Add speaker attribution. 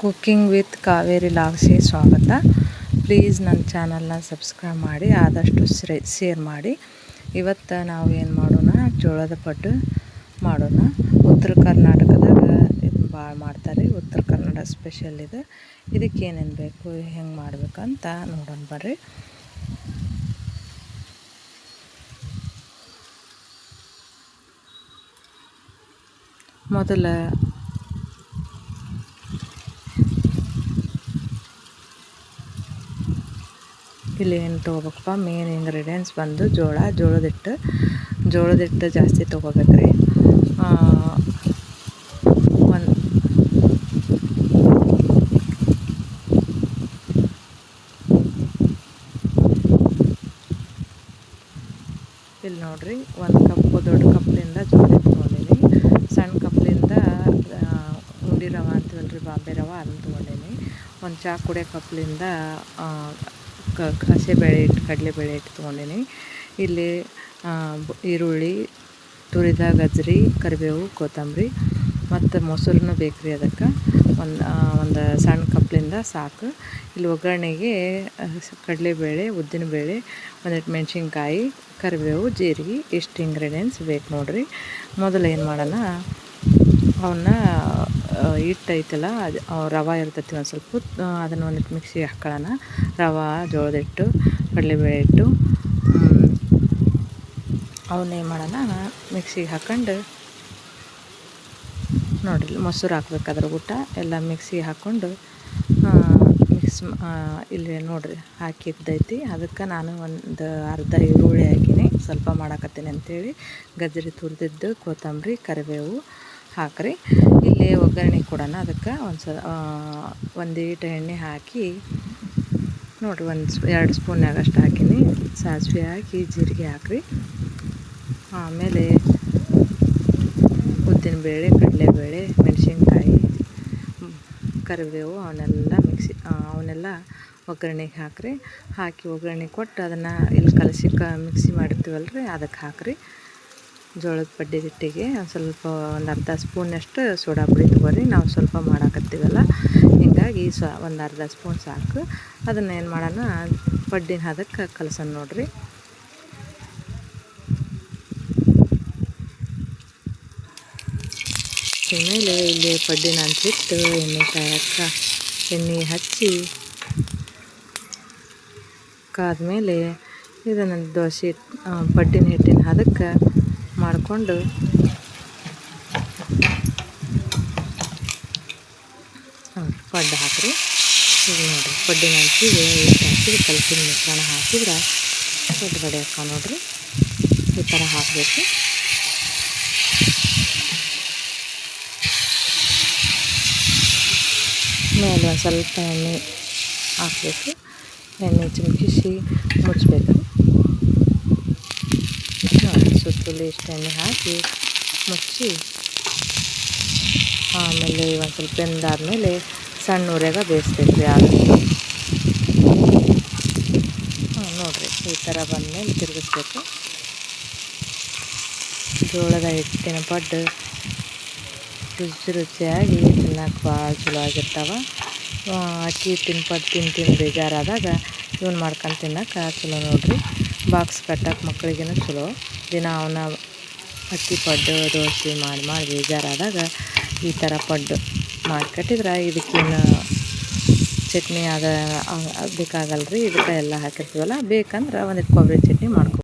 Speaker 1: Cooking with Kaveri ಲಾಗ್ಸ್ಗೆ ಸ್ವಾಗತ. Please ನನ್ನ ಚಾನಲ್ನ ಸಬ್ಸ್ಕ್ರೈಬ್ ಮಾಡಿ, ಆದಷ್ಟು ಶೇರ್ ಮಾಡಿ. ಇವತ್ತು ನಾವು ಏನು ಮಾಡೋಣ? ಜೋಳದ ಪಡ್ಡು ಮಾಡೋಣ. ಉತ್ತರ ಕರ್ನಾಟಕದಾಗ ಇದು ಭಾಳ ಮಾಡ್ತಾರೆ. ಉತ್ತರ ಕನ್ನಡ ಸ್ಪೆಷಲ್ ಇದು. ಇದಕ್ಕೆ ಏನೇನು ಬೇಕು, ಹೆಂಗೆ ಮಾಡಬೇಕಂತ ನೋಡೋಣ ಬರ್ರಿ. ಮೊದಲ ಇಲ್ಲಿ ಏನು ತೊಗೋಬೇಕಪ್ಪ. ಮೇನ್ ಇಂಗ್ರೀಡಿಯೆಂಟ್ಸ್ ಬಂದು ಜೋಳ ಜೋಳದ ಹಿಟ್ಟು ಜೋಳದ ಹಿಟ್ಟು ಜಾಸ್ತಿ ತೊಗೋಬೇಕ್ರಿ. ಒಂದು ಇಲ್ಲಿ ನೋಡ್ರಿ, ಒಂದು ಕಪ್ಪು ದೊಡ್ಡ ಕಪ್ಲಿಂದ ಜೋಳ ತೊಗೊಂಡೀನಿ ಸಣ್ಣ ಕಪ್ಲಿಂದ ಉಂಡಿ ರವೆ ರೀ ಬಾಂಬೆ ರವೆ ಅದನ್ನು ತೊಗೊಂಡೀನಿ ಒಂದು ಚಾ ಕುಡಿಯೋ ಕಪ್ಲಿಂದ ಕ ಹಸಿಬೇಳೆ ಹಿಟ್ಟು ಕಡಲೆಬೇಳೆ ಹಿಟ್ಟು ತೊಗೊಂಡೀನಿ ಇಲ್ಲಿ ಈರುಳ್ಳಿ, ತುರಿದ ಗಜ್ರಿ, ಕರಿಬೇವು, ಕೊತ್ತಂಬರಿ, ಮತ್ತು ಮೊಸರನ್ನು ಬೇಕು ರೀ ಅದಕ್ಕೆ. ಒಂದು ಒಂದು ಸಣ್ಣ ಕಪ್ಲಿಂದ ಸಾಕು. ಇಲ್ಲಿ ಒಗ್ಗರಣೆಗೆ ಕಡಲೆಬೇಳೆ ಉದ್ದಿನಬೇಳೆ ಒಂದಿಟ್ಟು ಮೆಣಸಿನ್ಕಾಯಿ, ಕರಿಬೇವು, ಜೀರಿಗೆ, ಇಷ್ಟು ಇಂಗ್ರೀಡಿಯೆಂಟ್ಸ್ ಬೇಕು ನೋಡಿರಿ. ಮೊದಲು ಏನು ಮಾಡೋಣ, ಅವನ್ನ ಹಿಟ್ಟು ಐತಲ್ಲ ಅದು ರವೆ ಇರ್ತೈತಿ ಒಂದು ಸ್ವಲ್ಪ ಅದನ್ನು ಒಂದಿಟ್ಟು ಮಿಕ್ಸಿಗೆ ಹಾಕ್ಕೊಳ್ಳೋಣ ರವೆ, ಜೋಳದ ಹಿಟ್ಟು, ಕಡಲೆಬೇಳೆ ಹಿಟ್ಟು ಅವನ್ನೇನು ಮಾಡೋಣ, ಮಿಕ್ಸಿಗೆ ಹಾಕ್ಕೊಂಡು ನೋಡಿರಿ ಮೊಸರು ಹಾಕ್ಬೇಕು ಅದ್ರ ಊಟ. ಎಲ್ಲ ಮಿಕ್ಸಿಗೆ ಹಾಕ್ಕೊಂಡು ಮಿಕ್ಸ್ ಇಲ್ಲಿ ನೋಡಿರಿ ಹಾಕಿದ್ದೈತಿ ಅದಕ್ಕೆ ನಾನು ಒಂದು ಅರ್ಧ ಈರುಳ್ಳಿ ಹಾಕಿನಿ. ಸ್ವಲ್ಪ ಮಾಡಾಕತ್ತೀನಿ ಅಂಥೇಳಿ ಗಜ್ಜರಿ ತುರಿದಿದ್ದು ಕೊತ್ತಂಬರಿ, ಕರಿಬೇವು ಹಾಕ್ರಿ. ಇಲ್ಲಿ ಒಗ್ಗರಣೆ ಕೊಡೋಣ ಅದಕ್ಕೆ ಒಂದು ಸಲ ಒಂದೀಟು ಎಣ್ಣೆ ಹಾಕಿ, ನೋಡಿರಿ ಒಂದು ಎರಡು ಸ್ಪೂನ್ಯಾಗ ಅಷ್ಟು ಹಾಕೀನಿ. ಸಾಸಿವೆ ಹಾಕಿ, ಜೀರಿಗೆ ಹಾಕ್ರಿ. ಆಮೇಲೆ ಉದ್ದಿನಬೇಳೆ ಕಡಲೆಬೇಳೆ ಮೆಣಸಿನ್ಕಾಯಿ ಕರಿಬೇವು ಅವನ್ನೆಲ್ಲ ಮಿಕ್ಸಿ ಅವನ್ನೆಲ್ಲ ಒಗ್ಗರಣೆಗೆ ಹಾಕಿರಿ. ಹಾಕಿ ಒಗ್ಗರಣೆ ಕೊಟ್ಟು ಅದನ್ನು ಇಲ್ಲಿ ಕಲಸಿ, ಕ, ಮಿಕ್ಸಿ ರೀ ಅದಕ್ಕೆ ಹಾಕಿರಿ. ಜೋಳದ ಪಡ್ಡಿ ಹಿಟ್ಟಿಗೆ ಒಂದು ಸ್ವಲ್ಪ ಒಂದು ಅರ್ಧ ಸ್ಪೂನಷ್ಟು ಸೋಡಾ ಪುಡಿ ತೊಗೊರಿ. ನಾವು ಸ್ವಲ್ಪ ಮಾಡಾಕತ್ತೀವಲ್ಲ, ಹೀಗಾಗಿ ಸ ಒಂದು ಅರ್ಧ ಸ್ಪೂನ್ ಸಾಕು. ಅದನ್ನು ಏನು ಮಾಡೋಣ, ಪಡ್ಡಿನ ಹದಕ್ಕೆ ಕಲಸೋಣ ನೋಡಿರಿ. ಆಮೇಲೆ ಇಲ್ಲಿ ಪಡ್ಡಿನ ಅಂತಿಟ್ಟು ಎಣ್ಣೆ ಕಾಯಕ್ಕ, ಎಣ್ಣೆ ಹಚ್ಚಿ, ಕಾದ್ಮೇಲೆ ಇದನ್ನು ದೋಸೆ ಪಡ್ಡಿನ ಹಿಟ್ಟಿನ ಹದಕ್ಕೆ ಮಾಡಿಕೊಂಡು ಪಡ್ಡು ಹಾಕಿರಿ. ಈಗ ನೋಡಿರಿ, ಪಡ್ಡಿನ ಹಂಚಿಗೆ ಹಿಟ್ಟು ಹಾಕಿ ಕಲಸಿದ ಮಿಶ್ರಣ ಹಾಕಿದ್ರೆ ದೊಡ್ಡ ಗಡಿ ಹಾಕ ನೋಡಿರಿ. ಈ ಥರ ಹಾಕಬೇಕು. ಮೇಲೆ ಒಂದು ಸ್ವಲ್ಪ ಎಣ್ಣೆ ಹಾಕಬೇಕು. ಎಣ್ಣೆ ಚಿಮುಕಿಸಿ ಮುಚ್ಚಬೇಕು ನೋಡಿ ಇಷ್ಟನ್ನು ಹಾಕಿ ಮುಚ್ಚಿ, ಆಮೇಲೆ ಒಂದು ಸ್ವಲ್ಪ ಬೆಂದಾದಮೇಲೆ ಸಣ್ಣ ಉರಿಯಾಗ ಬೇಯಿಸ್ಬೇಕು ಆದಷ್ಟು ಹಾಂ ನೋಡಿರಿ ಈ ಥರ ಬಂದಮೇಲೆ ತಿರುಗಿಸ್ಬೇಕು. ಜೋಳದ ಹಿಟ್ಟಿನ ಪಡ್ಡು ರುಚಿ ರುಚಿಯಾಗಿ ತಿನ್ನಕ್ಕೆ ಭಾಳ ಚಲೋ ಆಗಿರ್ತಾವೆ. ಅಕ್ಕಿ ಪಡ್ಡು ತಿಂದು ತಿಂದು ಬೇಜಾರಾದಾಗ ಇವ್ನ ಮಾಡ್ಕೊಂಡು ತಿನ್ನೋಕೆ ಚಲೋ ನೋಡಿರಿ. ಬಾಕ್ಸ್ ಕಟ್ಟಕ್ಕೆ ಮಕ್ಕಳಿಗೇನು ಚಲೋ. ದಿನ ಅವನ್ನ ಅಕ್ಕಿ ಪಡ್ಡು, ದೋಸೆ ಮಾಡಿ ಮಾಡಿ ಬೇಜಾರಾದಾಗ ಈ ಥರ ಪಡ್ಡು ಮಾಡಿ ಕಟ್ಟಿದ್ರೆ ಇದಕ್ಕೇನು ಚಟ್ನಿ ಅದ ಬೇಕಾಗಲ್ಲ ರೀ ಇದಕ್ಕೆ ಎಲ್ಲ ಹಾಕಿರ್ತೀವಲ್ಲ, ಬೇಕಂದ್ರೆ ಒಂದಿಟ್ಟು ಕೊಬ್ಬರಿ ಚಟ್ನಿ ಮಾಡ್ಕೊ